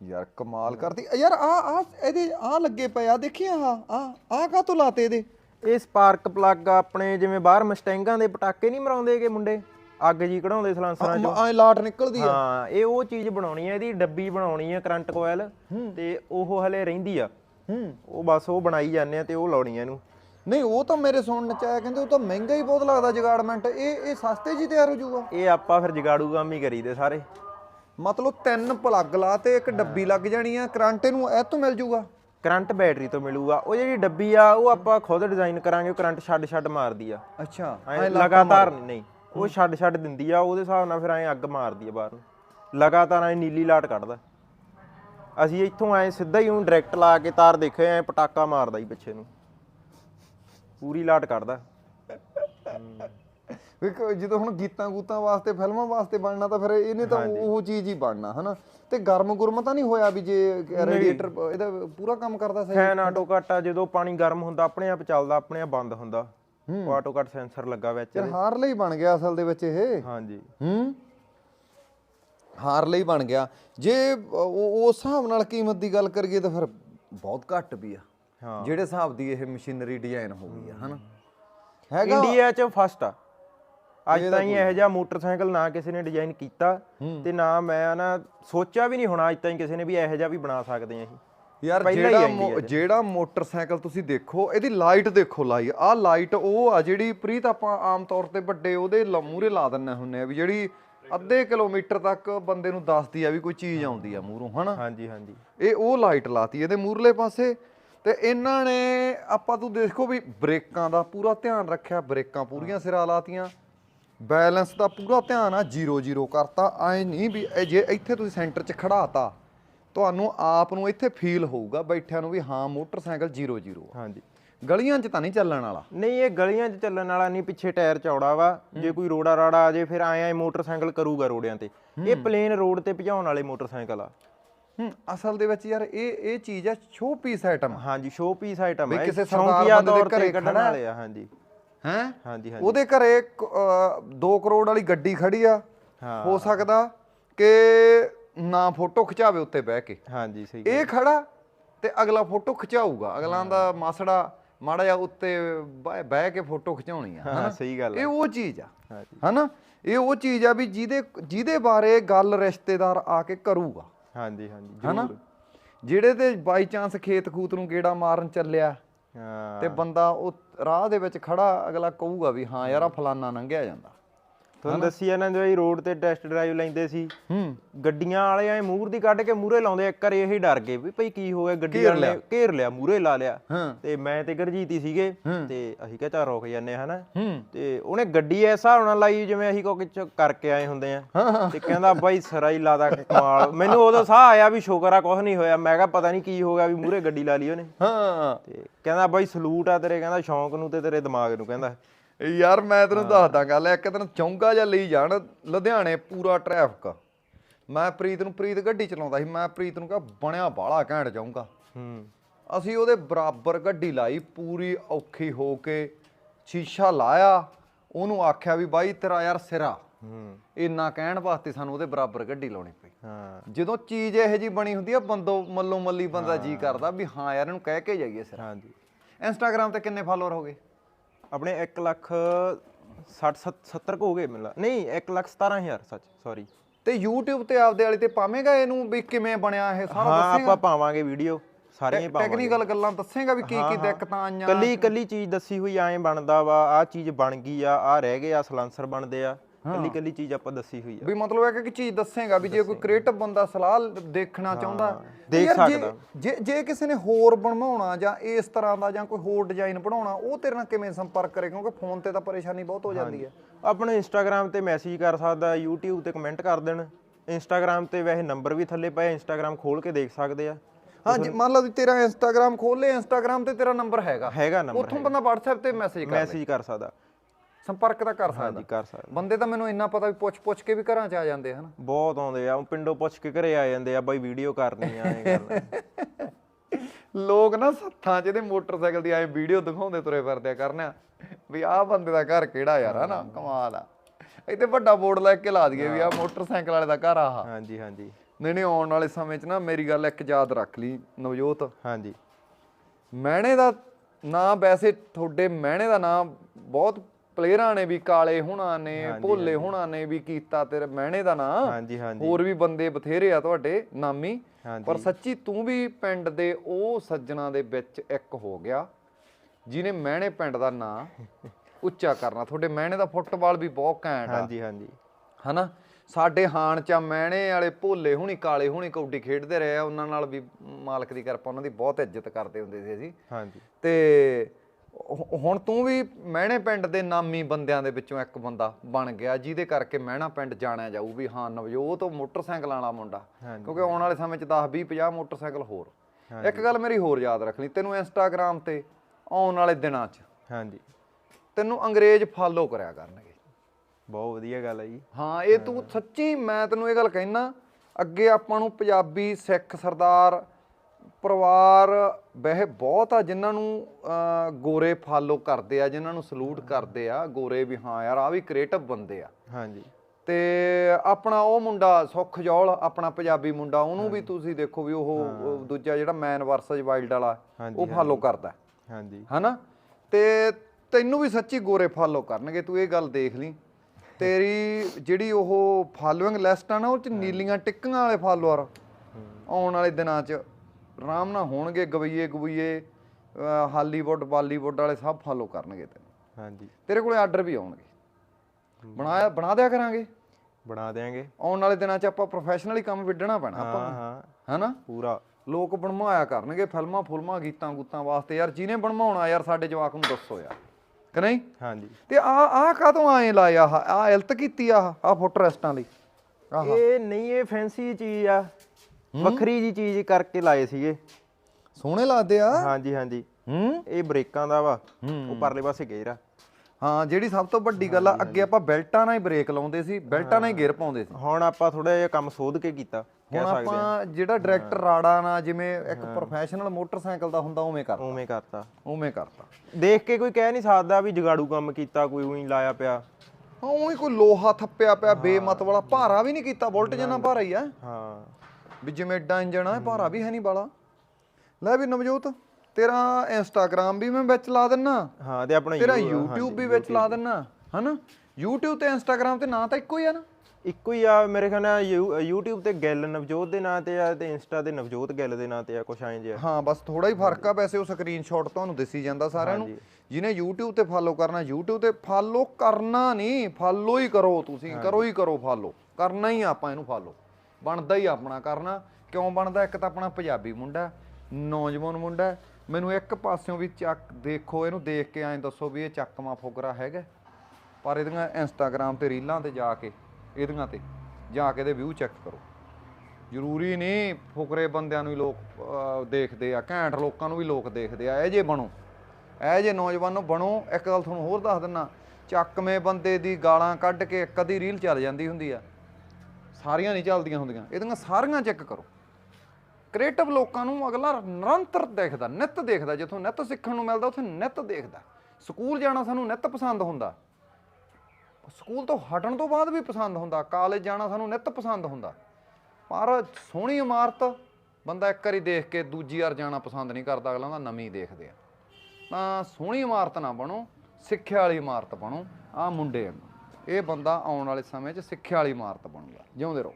ਯਾਰ ਕਮਾਲ ਕਰਦੀ ਯਾਰ ਆ ਆ ਇਹਦੇ ਆ ਲੱਗੇ ਪਏ ਆ ਦੇਖੀ ਆ ਆ ਆ ਕਾ ਤੋਂ ਲਾਤੇ ਇਹਦੇ? ਇਹ ਸਪਾਰਕ ਪਲੱਗ ਆਪਣੇ ਜਿਵੇਂ ਬਾਹਰ ਮਸਟੈਂਗਾਂ ਦੇ ਪਟਾਕੇ ਨਹੀਂ ਮਰਾਉਂਦੇਗੇ ਮੁੰਡੇ? ਅੱਗ ਜੀ ਕਢਾਉਂਦੇ ਸਲਾਂਸਰਾਂ ਚੋਂ। ਆ ਲਾਟ ਨਿਕਲਦੀ ਆ। ਹਾਂ ਇਹ ਉਹ ਚੀਜ਼ ਬਣਾਉਣੀ ਹੈ ਇਹਦੀ ਡੱਬੀ ਬਣਾਉਣੀ ਹੈ ਕਰੰਟ ਕੋਇਲ। ਤੇ ਉਹ ਹਲੇ ਰਹਿੰਦੀ ਆ। ਹੂੰ। ਉਹ ਬਸ ਉਹ ਬਣਾਈ ਜਾਂਦੇ ਆ ਤੇ ਉਹ ਲਾਉਣੀ ਆ ਇਹਨੂੰ। ਨਹੀਂ ਉਹ ਤਾਂ ਮੇਰੇ ਸੁਣਨ ਚ ਆਇਆ ਕਹਿੰਦੇ ਉਹ ਤਾਂ ਮਹਿੰਗਾ ਹੀ ਬਹੁਤ ਲੱਗਦਾ ਜਗਾੜਮੈਂਟ। ਇਹ ਇਹ ਸਸਤੇ ਜੀ ਤਿਆਰ ਹੋ ਜਾਊਗਾ। ਇਹ ਆਪਾਂ ਫਿਰ ਜਗਾੜੂ ਕੰਮ ਹੀ ਕਰੀਦੇ ਸਾਰੇ। ਮਤਲਬ ਤਿੰਨ ਪਲੱਗ ਲਾ ਤੇ ਇੱਕ ਡੱਬੀ ਲੱਗ ਜਾਣੀ ਆ ਕਰੰਟ ਇਹਨੂੰ ਇਹ ਤੋਂ ਮਿਲ ਜਾਊਗਾ ਕਰੰਟ ਬੈਟਰੀ ਤੋਂ ਮਿਲੂਗਾ। ਉਹ ਜਿਹੜੀ ਡੱਬੀ ਆ ਉਹ ਆਪਾਂ ਖੁਦ ਡਿਜ਼ਾਈਨ ਕਰਾਂਗੇ ਉਹ ਕਰੰਟ ਛੱਡ ਛੱਡ ਮਾਰਦੀ ਆ। ਅੱਛਾ ਐਂ ਲਗਾਤਾਰ ਨਹੀਂ ਉਹ ਛੱਡ ਛੱਡ ਦਿੰਦੀ ਆ ਉਹਦੇ ਹਿਸਾਬ ਨਾਲ ਫਿਰ ਐਂ ਅੱਗ ਮਾਰਦੀ ਆ ਬਾਹਰ ਨੂੰ। ਲਗਾਤਾਰ ਐਂ ਨੀਲੀ ਲਾਟ ਕੱਢਦਾ। ਅਸੀਂ ਇੱਥੋਂ ਐਂ ਸਿੱਧਾ ਹੀ ਉਹਨੂੰ ਡਾਇਰੈਕਟ ਲਾ ਕੇ ਤਾਰ ਦੇਖੇ ਐਂ ਪਟਾਕਾ ਮਾਰਦਾ ਹੀ ਪਿੱਛੇ ਨੂੰ। ਪੂਰੀ ਲਾਟ ਕੱਢਦਾ। *laughs* ਜਦੋਂ ਹੁਣ ਗੀਤਾਂ ਗੂਤਾਂ ਵਾਸਤੇ ਫਿਲਮਾਂ ਵਾਸਤੇ ਬਣਨਾ ਤਾਂ ਫਿਰ ਇਹਨੇ ਤਾਂ ਉਹ ਚੀਜ਼ ਹੀ ਬਣਨਾ ਹਨਾ? ਤੇ ਗਰਮ ਗੁਰਮ ਤਾਂ ਨਹੀਂ ਹੋਇਆ ਵੀ ਜੇ ਰੇਡੀਏਟਰ ਇਹਦਾ ਪੂਰਾ ਕੰਮ ਕਰਦਾ ਸਹੀ? ਫੈਨ ਆਟੋ ਕੱਟ ਆ ਜਦੋਂ ਪਾਣੀ ਗਰਮ ਹੁੰਦਾ ਆਪਣੇ ਆਪ ਚੱਲਦਾ ਆਪਣੇ ਆਪ ਬੰਦ ਹੁੰਦਾ। ਉਹ ਆਟੋ ਕੱਟ ਸੈਂਸਰ ਲੱਗਾ ਵਿੱਚ ਯਾਰ ਹਾਰ ਲਈ ਬਣ ਗਿਆ ਅਸਲ ਦੇ ਵਿੱਚ ਇਹ? ਹਾਂਜੀ। ਹੂੰ? ਹਾਰ ਲਈ ਬਣ ਗਿਆ। ਜੇ ਉਸ ਹਿਸਾਬ ਨਾਲ ਕੀਮਤ ਦੀ ਗੱਲ ਕਰੀਏ ਤਾਂ ਫਿਰ ਬਹੁਤ ਘੱਟ ਵੀ ਆ। ਜਿਹੜੇ ਹਿਸਾਬ ਦੀ ਇਹ ਮਸ਼ੀਨਰੀ ਡਿਜ਼ਾਈਨ ਹੋ ਗਈ ਆ ਹਨਾ? ਹੈਗਾ ਇੰਡੀਆ 'ਚ ਫਸਟ ਆ। ਅੱਜ ਤਾਈਂ ਇਹੋ ਜਿਹਾ ਮੋਟਰਸਾਈਕਲ ਨਾ ਕਿਸੇ ਨੇ ਡਿਜ਼ਾਈਨ ਕੀਤਾ ਤੇ ਨਾ ਮੈਂ ਨਾ ਸੋਚਿਆ ਵੀ ਨਹੀਂ ਹੋਣਾ ਅੱਜ ਤਾਈਂ ਕਿਸੇ ਨੇ ਵੀ ਇਹੋ ਜਿਹਾ ਵੀ ਬਣਾ ਸਕਦੇ ਆ ਅਸੀਂ। ਯਾਰ ਹੀ ਜਿਹੜਾ ਜਿਹੜਾ ਮੋਟਰਸਾਈਕਲ ਤੁਸੀਂ ਦੇਖੋ ਇਹਦੀ ਲਾਈਟ ਦੇਖੋ ਲਾਈ। ਆਹ ਲਾਈਟ ਉਹ ਆ ਜਿਹੜੀ ਪ੍ਰੀਤ ਆਪਾਂ ਆਮ ਤੌਰ ਤੇ ਵੱਡੇ ਉਹਦੇ ਮੂਰੇ ਲਾ ਦਿੰਨੇ ਹੁੰਨੇ ਆ ਵੀ ਜਿਹੜੀ ਅੱਧੇ ਕਿਲੋਮੀਟਰ ਤੱਕ ਬੰਦੇ ਨੂੰ ਦੱਸਦੀ ਆ ਵੀ ਕੋਈ ਚੀਜ਼ ਆਉਂਦੀ ਆ ਮੂਹਰੋਂ ਹਨਾ? ਹਾਂਜੀ ਹਾਂਜੀ। ਇਹ ਉਹ ਲਾਈਟ ਲਾਤੀ ਇਹਦੇ ਮੂਰਲੇ ਪਾਸੇ ਤੇ ਇਹਨਾਂ ਨੇ ਆਪਾਂ ਤੂੰ ਦੇਖੋ ਵੀ ਬ੍ਰੇਕਾਂ ਦਾ ਪੂਰਾ ਧਿਆਨ ਰੱਖਿਆ ਬ੍ਰੇਕਾਂ ਪੂਰੀਆਂ ਸਿਰਾ ਲਾਤੀਆਂ। ਬੈਲੈਂਸ ਦਾ ਪੂਰਾ ਧਿਆਨ ਆ 0-0 ਕਰਤਾ। ਐ ਨਹੀਂ ਵੀ ਜੇ ਇੱਥੇ ਤੁਸੀਂ ਸੈਂਟਰ 'ਚ ਖੜਾਤਾ ਤੁਹਾਨੂੰ ਆਪ ਨੂੰ ਇੱਥੇ ਫੀਲ ਹੋਊਗਾ ਬੈਠਿਆਂ ਨੂੰ ਵੀ ਹਾਂ ਮੋਟਰਸਾਈਕਲ 0-0 ਆ। ਹਾਂਜੀ। ਗਲੀਆਂ 'ਚ ਤਾਂ ਨਹੀਂ ਚੱਲਣ ਵਾਲਾ। ਨਹੀਂ ਇਹ ਗਲੀਆਂ 'ਚ ਚੱਲਣ ਵਾਲਾ ਨਹੀਂ ਪਿੱਛੇ ਟਾਇਰ ਚੌੜਾ ਵਾ। ਜੇ ਕੋਈ ਰੋੜਾ ਰਾੜਾ ਆ ਜੇ ਫਿਰ ਆਏ ਆਏ ਮੋਟਰਸਾਈਕਲ ਕਰੂਗਾ ਰੋੜਿਆਂ ਤੇ। ਇਹ ਪਲੇਨ ਰੋਡ ਤੇ ਭਜਾਉਣ ਵਾਲੇ ਮੋਟਰਸਾਈਕਲ ਆ। ਹੂੰ ਅਸਲ ਦੇ ਵਿੱਚ ਯਾਰ ਇਹ ਇਹ ਚੀਜ਼ ਆ ਸ਼ੋ ਪੀਸ ਆਈਟਮ ਹਾਂਜੀ ਸ਼ੋ ਪੀਸ ਆਈਟਮ ਹੈ ਕਿਸੇ ਸਰਦਾਰ ਬੰਦੇ ਦੇ ਘਰੇ ਕੱਢਣ ਵਾਲੇ ਆ ਹਾਂਜੀ। ਹੈ? ਹਾਂਜੀ ਹਾਂਜੀ। ਉਹਦੇ ਘਰੇ 2 ਕਰੋੜ ਵਾਲੀ ਗੱਡੀ ਖੜੀ ਆ। ਹਾਂ। ਹੋ ਸਕਦਾ ਕਿ ਨਾ ਫੋਟੋ ਖਿਚਾਵੇ ਉੱਤੇ ਬਹਿ ਕੇ। ਹਾਂਜੀ ਸਹੀ ਇਹ ਖੜਾ ਤੇ ਅਗਲਾ ਫੋਟੋ ਖਿਚਾਊਗਾ। ਅਗਲਾ ਦਾ ਮਾਸੜਾ ਮਾੜਾ ਜਿਹਾ ਉੱਤੇ ਬਹਿ ਕੇ ਫੋਟੋ ਖਿਚਾਉਣੀ ਆ ਹਾਂ ਸਹੀ ਗੱਲ ਇਹ ਉਹ ਚੀਜ਼ ਆ ਹਾਂਜੀ। ਹਨਾ? ਇਹ ਉਹ ਚੀਜ਼ ਆ ਵੀ ਜਿਹਦੇ ਜਿਹਦੇ ਬਾਰੇ ਗੱਲ ਰਿਸ਼ਤੇਦਾਰ ਆ ਕੇ ਕਰੂਗਾ। ਹਾਂਜੀ ਹਾਂਜੀ ਹਨਾ? ਜ਼ਰੂਰ। ਜਿਹੜੇ ਤੇ ਬਾਈ ਚਾਂਸ ਖੇਤ ਖੂਤ ਨੂੰ ਗੇੜਾ ਮਾਰਨ ਚੱਲਿਆ ਤੇ ਬੰਦਾ ਉਹ ਰਾਹ ਦੇ ਵਿੱਚ ਖੜਾ ਅਗਲਾ ਕਹੂਗਾ ਵੀ ਹਾਂ ਯਾਰ ਆ ਫਲਾਨਾ ਲੰਘਿਆ ਜਾਂਦਾ। ਤੁਹਾਨੂੰ ਦੱਸੀ ਇਹਨਾਂ ਦੇ ਰੋਡ ਤੇ ਟੈਸਟ ਡਰਾਈਵ ਲੈਂਦੇ ਸੀ ਹੂੰ। ਗੱਡੀਆਂ ਵਾਲੇ ਐ ਮੂਹਰ ਦੀ ਕੱਢ ਕੇ ਮੂਹਰੇ ਲਾਉਂਦੇ ਇੱਕ ਵਾਰੀ ਇਹੀ ਡਰ ਗਏ ਵੀ ਭਈ ਕੀ ਹੋ ਗਿਆ ਗੱਡੀ ਵਾਲੇ ਨੇ ਘੇਰ ਲਿਆ ਮੂਹਰੇ ਲਾ ਲਿਆ। ਤੇ ਮੈਂ ਤੇ ਗਰਜੀਤੀ ਸੀਗੇ ਤੇ ਅਸੀਂ ਕਿਹਾ ਚਾ ਰੁਕ ਜਾਂਦੇ ਹਨਾ। ਤੇ ਉਹਨੇ ਗੱਡੀ ਐ ਹਿਸਾਬ ਨਾਲ ਲਾਈ ਜਿਵੇਂ ਅਸੀਂ ਕੋਈ ਕਰਕੇ ਆਏ ਹੁੰਦੇ ਆ। ਤੇ ਕਹਿੰਦਾ ਬਾਈ ਸਰਾ ਹੀ ਲਾਦਾ ਕਮਾਲ। ਮੈਨੂੰ ਉਦੋਂ ਸਾਹ ਆਇਆ ਵੀ ਸ਼ੁਕਰ ਆ ਕੁਝ ਨਹੀਂ ਹੋਇਆ। ਮੈਂ ਕਿਹਾ ਪਤਾ ਨਹੀਂ ਕੀ ਹੋ ਗਿਆ ਵੀ ਮੂਹਰੇ ਗੱਡੀ ਲਾ ਲਈ ਉਹਨੇ। ਹਾਂ। ਤੇ ਕਹਿੰਦਾ ਬਾਈ ਸਲੂਟ ਆ ਤੇਰੇ ਕਹਿੰਦਾ ਸ਼ੌਂਕ ਨੂੰ ਤੇ ਤੇਰੇ ਦਿਮਾਗ ਨੂੰ ਕਹਿੰਦਾ। ਯਾਰ ਮੈਂ ਤੈਨੂੰ ਦੱਸਦਾ ਗੱਲ ਇੱਕ ਦਿਨ ਚੌਂਗਾ ਜਾਂ ਲਈ ਜਾਣ ਲੁਧਿਆਣੇ ਪੂਰਾ ਟ੍ਰੈਫਿਕ ਮੈਂ ਪ੍ਰੀਤ ਨੂੰ ਪ੍ਰੀਤ ਗੱਡੀ ਚਲਾਉਂਦਾ ਸੀ ਮੈਂ ਪ੍ਰੀਤ ਨੂੰ ਕਿਹਾ ਬਣਿਆ ਬਾਹਲਾ ਘੈਂਟ ਜਾਊਂਗਾ ਹੂੰ। ਅਸੀਂ ਉਹਦੇ ਬਰਾਬਰ ਗੱਡੀ ਲਾਈ ਪੂਰੀ ਔਖੀ ਹੋ ਕੇ ਸ਼ੀਸ਼ਾ ਲਾਇਆ ਉਹਨੂੰ ਆਖਿਆ ਵੀ ਬਾਈ ਤੇਰਾ ਯਾਰ ਸਿਰਾ। ਹੂੰ। ਇੰਨਾ ਕਹਿਣ ਵਾਸਤੇ ਸਾਨੂੰ ਉਹਦੇ ਬਰਾਬਰ ਗੱਡੀ ਲਾਉਣੀ ਪਈ। ਹਾਂ। ਜਦੋਂ ਚੀਜ਼ ਇਹੋ ਜੀ ਬਣੀ ਹੁੰਦੀ ਆ ਬੰਦੋ ਮੱਲੋ ਮੱਲੀ ਬੰਦਾ ਜੀ ਕਰਦਾ ਵੀ ਹਾਂ ਯਾਰ ਇਹਨੂੰ ਕਹਿ ਕੇ ਜਾਈਏ ਸਿਰਾ। ਹਾਂਜੀ। ਇੰਸਟਾਗ੍ਰam ਤੇ ਕਿੰਨੇ ਫਾਲੋਅਰ ਹੋ ਗਏ? ਆਪਣੇ 1 ਲੱਖ 60 70 ਕੋ ਹੋ ਗਏ ਮੈਨੂੰ ਨਹੀਂ 1 ਲੱਖ 17000 ਸੱਚ ਸੌਰੀ ਤੇ YouTube ਤੇ ਆਪਦੇ ਵਾਲੇ ਤੇ ਪਾਵੇਂਗਾ ਇਹਨੂੰ ਵੀ ਕਿਵੇਂ ਬਣਿਆ ਇਹ ਸਾਰਾ ਹਾਂ ਦੱਸੇਗਾ? ਆਪਾਂ ਪਾਵਾਂਗੇ ਵੀਡੀਓ ਸਾਰੀਆਂ ਹੀ ਪਾਵਾਂਗੇ। ਟੈਕਨੀਕਲ ਗੱਲਾਂ ਦੱਸੇਗਾ ਵੀ ਕੀ ਕੀ ਦਿੱਕਤਾਂ ਆਈਆਂ। ਕੱਲੀ ਕੱਲੀ ਚੀਜ਼ ਦੱਸੀ ਹੋਈ ਐਂ ਬਣਦਾ ਵਾ ਆ ਚੀਜ਼ ਬਣ ਗਈ ਆ ਆ ਰਹਿ ਗਏ ਆ ਸਲਾਂਸਰ ਬਣਦੇ ਆ। ਕੱਲੀ ਕੱਲੀ ਚੀਜ਼ ਆਪਾਂ ਦੱਸੀ ਹੋਈ ਆ। ਵੀ ਮਤਲਬ ਇਹ ਕਿ ਚੀਜ਼ ਦੱਸੇਗਾ ਵੀ ਜੇ ਕੋਈ ਕ੍ਰੀਏਟਿਵ ਬੰਦਾ ਸਲਾਹ ਦੇਖਣਾ ਚਾਹੁੰਦਾ ਦੇਖ ਸਕਦਾ। ਜੇ ਜੇ ਕਿਸੇ ਨੇ ਹੋਰ ਬਣਵਾਉਣਾ ਜਾਂ ਇਸ ਤਰ੍ਹਾਂ ਦਾ ਜਾਂ ਕੋਈ ਹੋਰ ਡਿਜ਼ਾਈਨ ਬਣਾਉਣਾ ਉਹ ਤੇਰੇ ਨਾਲ ਕਿਵੇਂ ਸੰਪਰਕ ਕਰੇ? ਕਿਉਂਕਿ ਫੋਨ ਤੇ ਤਾਂ ਪਰੇਸ਼ਾਨੀ ਬਹੁਤ ਹੋ ਜਾਂਦੀ ਹੈ। ਆਪਣੇ ਇੰਸਟਾਗ੍ਰam ਤੇ ਮੈਸੇਜ ਕਰ ਸਕਦਾ YouTube ਤੇ ਕਮੈਂਟ ਕਰ ਦੇਣ। ਇੰਸਟਾਗ੍ਰam ਤੇ ਵੈਸੇ ਨੰਬਰ ਵੀ ਥੱਲੇ ਪਏ ਇੰਸਟਾਗ੍ਰam ਖੋਲ ਕੇ ਦੇਖ ਸਕਦੇ ਆ। ਹਾਂ ਜੇ ਮੰਨ ਲਓ ਵੀ ਤੇਰਾ ਇੰਸਟਾਗ੍ਰam ਖੋਲ ਲੈ ਇੰਸਟਾਗ੍ਰam ਤੇ ਤੇਰਾ ਨੰਬਰ ਹੈਗਾ। ਹੈਗਾ ਨੰਬਰ ਉੱਥੋਂ ਬੰਦਾ WhatsApp ਤੇ ਮੈਸੇਜ ਕਰ ਮੈਸੇਜ ਕਰ ਸਕਦਾ। ਸੰਪਰਕ ਤਾਂ ਕਰ ਸਕਦਾ। ਹਾਂਜੀ ਕਰ ਸਕਦਾ। ਬੰਦੇ ਤਾਂ ਮੈਨੂੰ ਇੰਨਾ ਪਤਾ ਵੀ ਪੁੱਛ ਪੁੱਛ ਕੇ ਵੀ ਘਰਾਂ 'ਚ ਆ ਜਾਂਦੇ ਹਨ। ਬਹੁਤ ਆਉਂਦੇ ਆ ਪਿੰਡੋਂ ਪੁੱਛ ਕੇ ਘਰੇ ਆ ਜਾਂਦੇ ਆ ਬਾਈ ਵੀਡੀਓ ਕਰਨੀ ਆ ਐਂ ਕਰਨਾ। *laughs* ਲੋਕ ਨਾ ਸੱਥਾਂ 'ਚ ਇਹਦੇ ਮੋਟਰਸਾਈਕਲ ਦੀ ਐ ਵੀਡੀਓ ਦਿਖਾਉਂਦੇ ਤੁਰੇ ਫਿਰਦੇ ਆ ਕਰਨਿਆ ਵੀ ਆਹ ਬੰਦੇ ਦਾ ਘਰ ਕਿਹੜਾ ਯਾਰ ਹਨਾ। ਕਮਾਲ ਆ। ਇੱਥੇ ਵੱਡਾ ਬੋਰਡ ਲੈ ਕੇ ਲਾ ਦਈਏ ਵੀ ਆਹ ਮੋਟਰਸਾਈਕਲ ਵਾਲੇ ਦਾ ਘਰ ਆਹ। ਹਾਂਜੀ ਹਾਂਜੀ। ਨਹੀਂ ਨਹੀਂ ਆਉਣ ਵਾਲੇ ਸਮੇਂ 'ਚ ਨਾ ਮੇਰੀ ਗੱਲ ਇੱਕ ਯਾਦ ਰੱਖ ਲਈ ਨਵਜੋਤ। ਹਾਂਜੀ। ਮਹਿਣੇ ਦਾ ਨਾਂ ਵੈਸੇ ਤੁਹਾਡੇ ਮਹਿਣੇ ਦਾ ਨਾਂ ਬਹੁਤ ਪਲੇਅਰਾਂ ਨੇ ਵੀ ਕਾਲੇ ਹੁਣਾਂ ਨੇ ਭੋਲੇ ਹੁਣਾਂ ਨੇ ਵੀ ਕੀਤਾ ਤੇਰੇ ਮਹਿਣੇ ਦਾ ਨਾਂ। ਹਾਂਜੀ ਹਾਂਜੀ। ਹੋਰ ਵੀ ਬੰਦੇ ਬਥੇਰੇ ਆ ਤੁਹਾਡੇ ਨਾਮੀ। ਪਰ ਸੱਚੀ ਤੂੰ ਵੀ ਪਿੰਡ ਦੇ ਉਹ ਸੱਜਣਾ ਦੇ ਵਿੱਚ ਇੱਕ ਹੋ ਗਿਆ ਜਿਹਨੇ ਮਹਿਣੇ ਪਿੰਡ ਦਾ ਨਾਂ ਉੱਚਾ ਕਰਨਾ। ਤੁਹਾਡੇ ਮਹਿਣੇ ਦਾ ਫੁੱਟਬਾਲ ਵੀ ਬਹੁਤ ਘੈਂਟ ਆ। ਹਾਂਜੀ ਹਾਂਜੀ। ਹਨਾ? ਸਾਡੇ ਹਾਣ ਚ ਮਹਿਣੇ ਵਾਲੇ ਭੋਲੇ ਹੁਣੀ ਕਾਲੇ ਹੁਣੀ ਕੌਡੀ ਖੇਡਦੇ ਰਹੇ ਆ। ਉਹਨਾਂ ਨਾਲ ਵੀ ਮਾਲਕ ਦੀ ਕਿਰਪਾ ਉਹਨਾਂ ਦੀ ਬਹੁਤ ਇੱਜ਼ਤ ਕਰਦੇ ਹੁੰਦੇ ਸੀ ਅਸੀਂ। ਹਾਂਜੀ। ਤੇ ਹੁਣ ਤੂੰ ਵੀ ਮਹਿਣੇ ਪਿੰਡ ਦੇ ਨਾਮੀ ਬੰਦਿਆਂ ਦੇ ਵਿੱਚੋਂ ਇੱਕ ਬੰਦਾ ਬਣ ਗਿਆ ਜਿਹਦੇ ਕਰਕੇ ਮਹਿਣਾ ਪਿੰਡ ਜਾਣਿਆ ਜਾਊ ਵੀ ਹਾਂ ਨਵਜੋਤ ਉਹ ਮੋਟਰਸਾਈਕਲ ਵਾਲਾ ਮੁੰਡਾ। ਕਿਉਂਕਿ ਆਉਣ ਵਾਲੇ ਸਮੇਂ 'ਚ 10 20 50 ਮੋਟਰਸਾਈਕਲ ਹੋਰ। ਇੱਕ ਗੱਲ ਮੇਰੀ ਹੋਰ ਯਾਦ ਰੱਖ ਲਈ ਤੈਨੂੰ ਇੰਸਟਾਗ੍ਰam ਤੇ ਆਉਣ ਵਾਲੇ ਦਿਨਾਂ 'ਚ ਹਾਂਜੀ। ਤੈਨੂੰ ਅੰਗਰੇਜ਼ ਫਾਲੋ ਕਰਿਆ ਕਰਨਗੇ। ਬਹੁਤ ਵਧੀਆ ਗੱਲ ਹੈ ਜੀ। ਹਾਂ ਇਹ ਤੂੰ ਸੱਚੀ ਮੈਂ ਤੈਨੂੰ ਇਹ ਗੱਲ ਕਹਿਣਾ ਅੱਗੇ ਆਪਾਂ ਨੂੰ ਪੰਜਾਬੀ ਸਿੱਖ ਸਰਦਾਰ ਪਰਿਵਾਰ ਵੈਸੇ ਬਹੁਤ ਆ ਜਿਨ੍ਹਾਂ ਨੂੰ ਗੋਰੇ ਫਾਲੋ ਕਰਦੇ ਆ ਜਿਨ੍ਹਾਂ ਨੂੰ ਸਲੂਟ ਕਰਦੇ ਆ ਗੋਰੇ ਵੀ ਹਾਂ ਯਾਰ ਆ ਵੀ ਕ੍ਰੀਏਟਿਵ ਬੰਦੇ ਆ। ਹਾਂਜੀ। ਤੇ ਆਪਣਾ ਉਹ ਮੁੰਡਾ ਸੁਖ ਜੌਲ ਆਪਣਾ ਪੰਜਾਬੀ ਮੁੰਡਾ ਉਹਨੂੰ ਵੀ ਤੁਸੀਂ ਦੇਖੋ ਵੀ ਉਹ ਦੂਜਾ ਜਿਹੜਾ ਮੈਨ ਵਰਸਸ ਵਾਈਲਡ ਵਾਲਾ ਉਹ ਫਾਲੋ ਕਰਦਾ। ਹਾਂਜੀ। ਹਨਾ? ਤੇ ਤੈਨੂੰ ਵੀ ਸੱਚੀ ਗੋਰੇ ਫਾਲੋ ਕਰਨਗੇ ਤੂੰ ਇਹ ਗੱਲ ਦੇਖ ਲਈ। ਤੇਰੀ ਜਿਹੜੀ ਉਹ ਫਾਲੋਇੰਗ ਲਿਸਟ ਆ ਨਾ ਉਹ ਚ ਨੀਲੀਆਂ ਟਿੱਕੀਆਂ ਵਾਲੇ ਫਾਲੋਅਰ ਆਉਣ ਵਾਲੇ ਦਿਨਾਂ ਚ ਆਰਾਮ ਨਾਲ ਹੋਣਗੇ ਗਵਈਏ ਗਵਈਏ ਹਾਲੀਵੁੱਡ ਬਾਲੀਵੁੱਡ ਵਾਲੇ ਸਭ ਫਾਲੋ ਕਰਨਗੇ ਤੈਨੂੰ। ਹਾਂਜੀ। ਤੇਰੇ ਕੋਲੇ ਆਰਡਰ ਵੀ ਆਉਣਗੇ। ਬਣਾਇਆ ਬਣਾ ਦਿਆ ਕਰਾਂਗੇ। ਬਣਾ ਦੇਾਂਗੇ ਆਉਣ ਵਾਲੇ ਦਿਨਾਂ 'ਚ ਆਪਾਂ ਪ੍ਰੋਫੈਸ਼ਨਲੀ ਕੰਮ ਵਿੱਢਣਾ ਪੈਣਾ ਹਾਂ ਆਪਾਂ। ਹਾਂ ਹੈਨਾ? ਪੂਰਾ। ਲੋਕ ਬਣਵਾਇਆ ਕਰਨਗੇ ਫਿਲਮਾਂ ਫੁਲਮਾਂ ਗੀਤਾਂ ਗੂਤਾਂ ਵਾਸਤੇ। ਯਾਰ ਜਿਹਨੇ ਬਣਵਾਉਣਾ ਯਾਰ ਸਾਡੇ ਜਵਾਕ ਨੂੰ ਦੱਸੋ ਯਾਰ। ਕਿ ਨਹੀਂ? ਹਾਂਜੀ। ਤੇ ਆ ਆ ਕਾਹਤੋਂ ਆਏ ਲਾਇਆ ਆ ਆ ਇਲਤ ਕੀਤੀ ਆ ਆ ਫੁੱਟਰੈਸਟਾਂ ਲਈ। ਆਹ। ਇਹ ਨਹੀਂ ਇਹ ਫੈਂਸੀ ਚੀਜ਼ ਆ। ਵੱਖਰੀ ਜੀ ਚੀਜ਼ ਕਰਕੇ ਲਾਏ ਸੀਗੇ। ਸੋਹਣੇ ਲੱਗਦੇ ਆ। ਹਾਂਜੀ ਹਾਂਜੀ। ਹੂੰ? ਇਹ ਬ੍ਰੇਕਾਂ ਦਾ ਵਾ। ਉਹ ਪਰਲੇ ਪਾਸੇ ਗੇਰ ਆ। ਹਾਂ ਜਿਹੜੀ ਸਭ ਤੋਂ ਵੱਡੀ ਗੱਲ ਆ ਅੱਗੇ ਆਪਾਂ ਬੈਲਟਾਂ ਨਾਲ ਹੀ ਬ੍ਰੇਕ ਲਾਉਂਦੇ ਸੀ ਬੈਲਟਾਂ ਨਾਲ ਹੀ ਗੇਅਰ ਪਾਉਂਦੇ ਸੀ। ਹੁਣ ਆਪਾਂ ਥੋੜਾ ਜਿਹਾ ਕੰਮ ਸੋਧ ਕੇ ਕੀਤਾ ਕਹਿ ਸਕਦੇ ਆਪਾਂ ਜਿਹੜਾ ਡਾਇਰੈਕਟਰ ਰਾੜਾ ਨਾਲ ਜਿਵੇਂ ਇੱਕ ਪ੍ਰੋਫੈਸ਼ਨਲ ਮੋਟਰਸਾਈਕਲ ਦਾ ਹੁੰਦਾ ਉਵੇਂ ਕਰ ਉਵੇਂ ਕਰਤਾ। ਉਵੇਂ ਕਰਤਾ। ਦੇਖ ਕੇ ਕੋਈ ਕਹਿ ਨਹੀਂ ਸਕਦਾ ਵੀ ਜਗਾੜੂ ਕੰਮ ਕੀਤਾ ਕੋਈ ਉਹੀ ਲਾਇਆ ਪਿਆ। ਹਾਂ ਉਹੀ ਕੋਈ ਲੋਹਾ ਥੱਪਿਆ ਪਿਆ ਬੇਮਤ ਵਾਲਾ ਭਾਰਾ ਵੀ ਨਹੀਂ ਕੀਤਾ ਬੁਲਟ ਜਿੰਨਾ ਭਾਰਾ ਹੀ ਆ। ਹਾਂ। ਵੀ ਜਿਵੇਂ ਐਡਾ ਇੰਜਣ ਆ ਭਾਰਾ ਵੀ ਹੈ ਨਹੀਂ ਬਾਲਾ। ਲੈ ਵੀ ਨਵਜੋਤ ਤੇਰਾ ਇੰਸਟਾਗ੍ਰam ਵੀ ਮੈਂ ਵਿੱਚ ਲਾ ਦਿੰਨਾ। ਹਾਂ ਤੇ ਆਪਣਾ ਤੇਰਾ YouTube ਵੀ ਵਿੱਚ ਲਾ ਦਿੰਨਾ ਹਨਾ? YouTube ਤੇ Instagram ਤੇ ਨਾਂ ਤਾਂ ਇੱਕੋ ਹੀ ਆ ਨਾ। ਇੱਕੋ ਹੀ ਆ ਮੇਰੇ ਖਿਆਲ ਨਾਲ YouTube ਤੇ ਗਿੱਲ ਨਵਜੋਤ ਦੇ ਨਾਂ ਤੇ ਆ ਤੇ ਇੰਸਟਾ ਤੇ ਨਵਜੋਤ ਗਿੱਲ ਦੇ ਨਾਂ ਤੇ ਆ ਕੁਛ ਐਂ ਜਿਹਾ। ਹਾਂ ਬਸ ਥੋੜਾ ਹੀ ਫ਼ਰਕ ਆ ਵੈਸੇ ਉਹ ਸਕਰੀਨਸ਼ਾਟ ਤੁਹਾਨੂੰ ਦਿਸੀ ਜਾਂਦਾ ਸਾਰਿਆਂ ਨੂੰ। ਜਿਹਨੇ YouTube ਤੇ ਫਾਲੋ ਕਰਨਾ YouTube ਤੇ ਫਾਲੋ ਕਰਨਾ ਨਹੀਂ ਫਾਲੋ ਹੀ ਕਰੋ ਤੁਸੀਂ ਕਰੋ ਹੀ ਕਰੋ ਫਾਲੋ ਕਰਨਾ ਹੀ ਆਪਾਂ ਇਹਨੂੰ ਫਾਲੋ ਬਣਦਾ ਹੀ ਆਪਣਾ ਕਰਨਾ। ਕਿਉਂ ਬਣਦਾ? ਇੱਕ ਤਾਂ ਆਪਣਾ ਪੰਜਾਬੀ ਮੁੰਡਾ, ਨੌਜਵਾਨ ਮੁੰਡਾ। ਮੈਨੂੰ ਇੱਕ ਪਾਸਿਓਂ ਵੀ ਚੱਕ ਦੇਖੋ, ਇਹਨੂੰ ਦੇਖ ਕੇ ਐਂ ਦੱਸੋ ਵੀ ਇਹ ਚੱਕਮਾ ਫੁਕਰਾ ਹੈਗਾ। ਪਰ ਇਹਦੀਆਂ ਇੰਸਟਾਗ੍ਰam ਤੇ ਰੀਲਾਂ ਤੇ ਜਾ ਕੇ, ਇਹਦੀਆਂ ਤੇ, ਜਾ ਕੇ ਇਹਦੇ ਵਿਊ ਚੈੱਕ ਕਰੋ। ਜ਼ਰੂਰੀ ਨਹੀਂ ਫੁਕਰੇ ਬੰਦਿਆਂ ਨੂੰ ਹੀ ਲੋਕ ਦੇਖਦੇ ਆ, ਘੈਂਟ ਲੋਕਾਂ ਨੂੰ ਵੀ ਲੋਕ ਦੇਖਦੇ ਆ, ਇਹ ਜੇ ਬਣੋ। ਇਹ ਜੇ ਨੌਜਵਾਨੋ ਬਣੋ, ਇੱਕ ਗੱਲ ਤੁਹਾਨੂੰ ਹੋਰ ਦੱਸ ਦਿੰਨਾ, ਚੱਕਵੇਂ ਬੰਦੇ ਦੀ ਗਾਲਾਂ ਕੱਢ ਕੇ ਇੱਕ ਅੱਧੀ ਰੀਲ ਚੱਲ ਜਾਂਦੀ ਹੁੰਦੀ ਆ। ਸਾਰੀਆਂ ਨਹੀਂ ਚੱਲਦੀਆਂ ਹੁੰਦੀਆਂ। ਇਹਦੀਆਂ ਸਾਰੀਆਂ ਚੈੱਕ ਕਰੋ। ਕ੍ਰੀਏਟਿਵ ਲੋਕਾਂ ਨੂੰ ਅਗਲਾ ਨਿਰੰਤਰ ਦੇਖਦਾ, ਨਿਤ ਦੇਖਦਾ, ਜਿੱਥੋਂ ਨਿਤ ਸਿੱਖਣ ਨੂੰ ਮਿਲਦਾ, ਉੱਥੇ ਨਿਤ ਦੇਖਦਾ। ਸਕੂਲ ਜਾਣਾ ਸਾਨੂੰ ਨਿਤ ਪਸੰਦ ਹੁੰਦਾ। ਸਕੂਲ ਤੋਂ ਹਟਣ ਤੋਂ ਬਾਅਦ ਵੀ ਪਸੰਦ ਹੁੰਦਾ। ਕਾਲਜ ਜਾਣਾ ਸਾਨੂੰ ਨਿਤ ਪਸੰਦ ਹੁੰਦਾ। ਪਰ ਸੋਹਣੀ ਇਮਾਰਤ, ਬੰਦਾ ਇੱਕ ਵਾਰੀ ਦੇਖ ਕੇ ਦੂਜੀ ਵਾਰ ਜਾਣਾ ਪਸੰਦ ਨਹੀਂ ਕਰਦਾ, ਅਗਲਾ ਦਾ ਨਵੀਂ ਦੇਖਦੇ ਆ। ਤਾਂ ਸੋਹਣੀ ਇਮਾਰਤ ਨਾ ਬਣੋ, ਸਿੱਖਿਆ ਵਾਲੀ ਇਮਾਰਤ ਬਣੋ ਆ ਮੁੰਡੇ ਵਾਂਗੂ। ਇਹ ਬੰਦਾ ਆਉਣ ਵਾਲੇ ਸਮੇਂ 'ਚ ਸਿੱਖਿਆ ਵਾਲੀ ਇਮਾਰਤ ਬਣੂਗਾ ਜਿਉਂਦੇ ਰਹੋ।